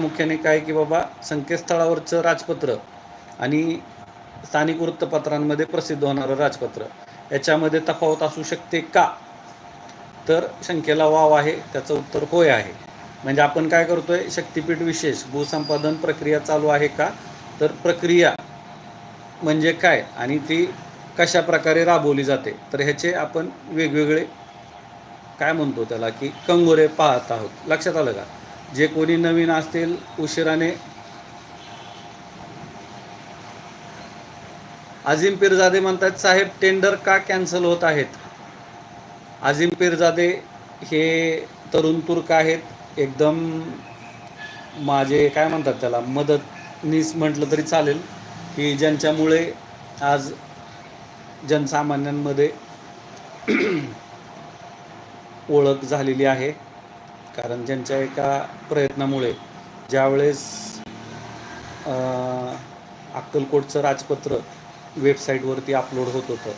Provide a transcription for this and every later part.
मुख्याने काय की बाबा संकेतस्थळावरचं राजपत्र आणि स्थानिक वृत्तपत्रांमध्ये प्रसिद्ध होणारं राजपत्र याच्यामध्ये तफावत असू शकते का? तर शंकेला वाव आहे त्याचं उत्तर होय आहे. म्हणजे आपण काय करतोय? शक्तिपीठ विशेष भूसंपादन प्रक्रिया चालू आहे का? तर प्रक्रिया म्हणजे काय? आणि ती कशा प्रकारे राबवली जाते? तर ह्याचे आपण वेगवेगळे काय म्हणतो त्याला की कंगोरे पाहत आहोत. लक्षात आलं का? जे कोणी नवीन असतील उशिराने. अजिम पीरजादे म्हणतात साहेब टेंडर का कॅन्सल होत आहेत? अजिम पीरजादे हे तरुण तुर्क आहेत. एकदम माझे काय म्हणतात त्याला मदतनीस म्हटलं तरी चालेल की ज्यांच्यामुळे आज जनसामान्यांमध्ये ओळख झालेली आहे. कारण ज्यांच्या एका प्रयत्नामुळे ज्यावेळेस अक्कलकोटचं राजपत्र वेबसाईटवरती अपलोड होत होतं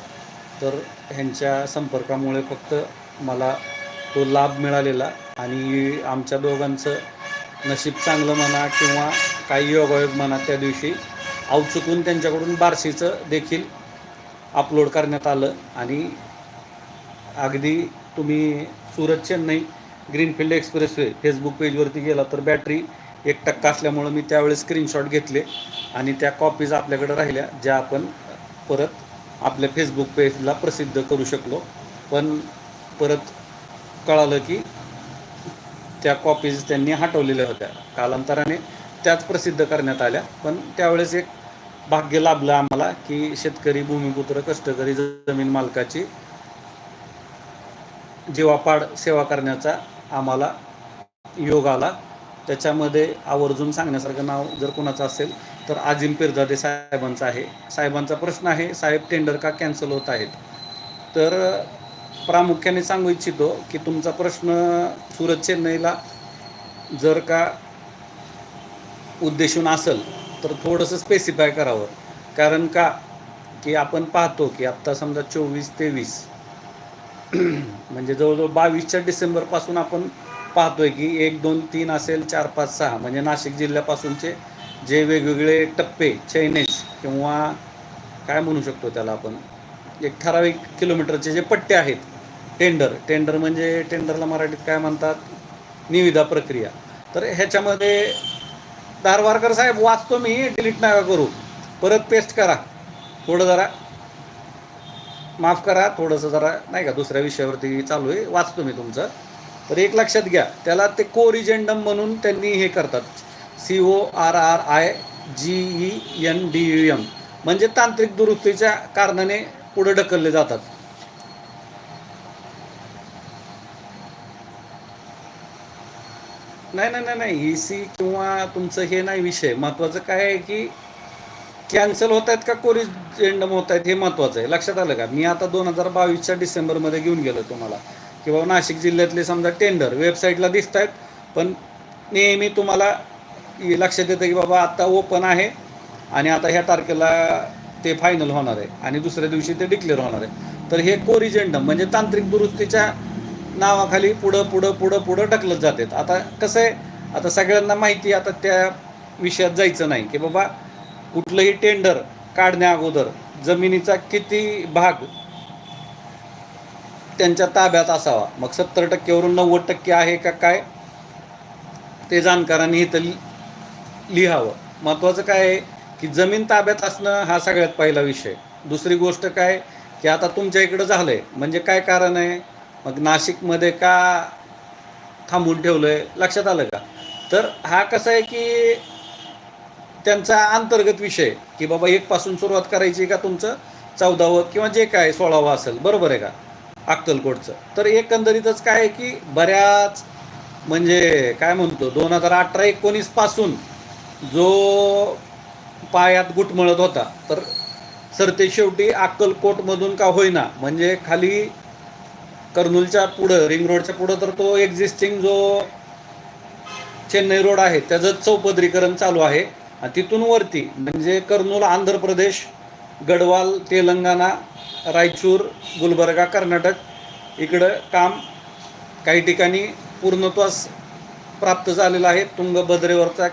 तर ह्यांच्या संपर्कामुळे फक्त मला तो लाभ मिळालेला आणि आमच्या दोघांचं नशीब चांगलं म्हणा किंवा काही योगायोग म्हणा त्या दिवशी औचुकून त्यांच्याकडून बार्शीचं देखील अपलोड करण्यात आलं आणि अगदी तुम्ही Surat Chennai greenfield expressway Facebook पेजवरती गेला तर बॅटरी एक टक्का असल्यामुळं मी त्यावेळेस स्क्रीनशॉट घेतले आणि त्या कॉपीज आपल्याकडे राहिल्या ज्या आपण परत आपल्या फेसबुक पेजला प्रसिद्ध करू शकलो. पण परत कळालं की त्या कॉपीज त्यांनी हटवलेल्या होत्या. कालांतराने त्याच प्रसिद्ध करण्यात आल्या. पण त्यावेळेस एक भाग्य लाभलं आम्हाला की शेतकरी भूमिपुत्र कष्टकरी जमीन मालकाची जीवापाड सेवा करण्याचा आम्हाला योग आला. त्याच्यामध्ये आवर्जून सांगण्यासारखं नाव जर कोणाचं असेल तर आजिम पिरजादे साहेबांचा आहे. साहेबांचा प्रश्न आहे साहेब टेंडर का कॅन्सल होत आहेत? तर प्रामुख्याने सांगू इच्छितो की तुमचा प्रश्न सुरत चेन्नईला जर का उद्देशून असेल तर थोडंसं स्पेसिफाय करावं. कारण का? की आपण पाहतो की आत्ता समजा चोवीस तेवीस म्हणजे जवळजवळ बावीसच्या डिसेंबरपासून आपण पाहतोय की एक दोन तीन असेल चार पाच सहा. म्हणजे नाशिक जिल्ह्यापासूनचे जे वेगवेगळे टप्पे चैनेज किंवा काय म्हणू शकतो त्याला आपण? एक ठराविक किलोमीटरचे जे पट्टे आहेत टेंडर टेंडर म्हणजे टेंडरला मराठीत काय म्हणतात? निविदा प्रक्रिया. तर ह्याच्यामध्ये धारवारकर साहेब वाचतो मी डिलीट नका करू. परत पेस्ट करा. थोडं जरा. माफ करा थोडंसं जरा नाही का दुसऱ्या विषयावरती चालू आहे. वाचतो मी तुमचं. तर एक लक्षात घ्या त्याला ते कोरिजेंडम म्हणून त्यांनी हे करतात. C O R R I G E N D U M म्हणजे तांत्रिक दुरुस्तीच्या कारणाने पुढे ढकलले जातात. नाही नाही नाही नाही. ई सी किंवा तुमचं हे नाही विषय. महत्त्वाचं काय आहे की कॅन्सल होत आहेत का कोरिजेंडम होत आहेत हे महत्त्वाचं आहे. लक्षात आलं का? मी आता दोन हजार बावीसच्या डिसेंबरमध्ये घेऊन गेलो तुम्हाला. किंवा नाशिक जिल्ह्यातले समजा टेंडर वेबसाईटला दिसत आहेत पण नेहमी तुम्हाला लक्ष लक्षात येतं की बाबा आता ओपन आहे आणि आता ह्या तारखेला ते फायनल होणार आहे आणि दुसऱ्या दिवशी ते डिक्लेअर होणार आहे. तर हे कोरिजेंडम म्हणजे तांत्रिक दुरुस्तीच्या नावाखाली पुढं पुढं पुढं पुढं ढकलत जातात. आता कसं आहे? आता सगळ्यांना माहिती आता त्या विषयात जायचं नाही की बाबा कुठलंही टेंडर काढण्या अगोदर जमिनीचा किती भाग त्यांच्या ताब्यात असावा? मग सत्तर टक्क्यावरून नव्वद टक्के आहे का काय? ते जाणकारांनी इथं लि- लिहावं. महत्त्वाचं काय आहे की जमीन ताब्यात असणं हा सगळ्यात पहिला विषय. दुसरी गोष्ट काय की आता तुमच्या इकडं झालं आहे म्हणजे काय कारण आहे? मग नाशिकमध्ये का थांबून ठेवलं आहे लक्षात आलं का? तर हा कसं आहे की त्यांचा अंतर्गत विषय की बाबा एकपासून सुरुवात करायची का तुमचं? चौदावं किंवा जे काय सोळावं असेल. बरोबर आहे का? अक्कलकोटचं. तर एकंदरीतच काय आहे की बऱ्याच म्हणजे काय म्हणतो दोन हजार अठरा एकोणीसपासून जो पायात गुटमळत होता तर सरते शेवटी अक्कलकोटमधून का होईना म्हणजे खाली कर्नूलच्या पुढं रिंग रोडच्या पुढं तर तो एक्झिस्टिंग जो चेन्नई रोड आहे त्याचं चौपदरीकरण चालू आहे. तिथून वरती म्हणजे कर्नूल आंध्र प्रदेश गडवाल तेलंगणा रायचूर गुलबर्गा कर्नाटक इकडं काम काही ठिकाणी पूर्णत्वास प्राप्त झालेलं आहे. तुंगभद्रेवरचा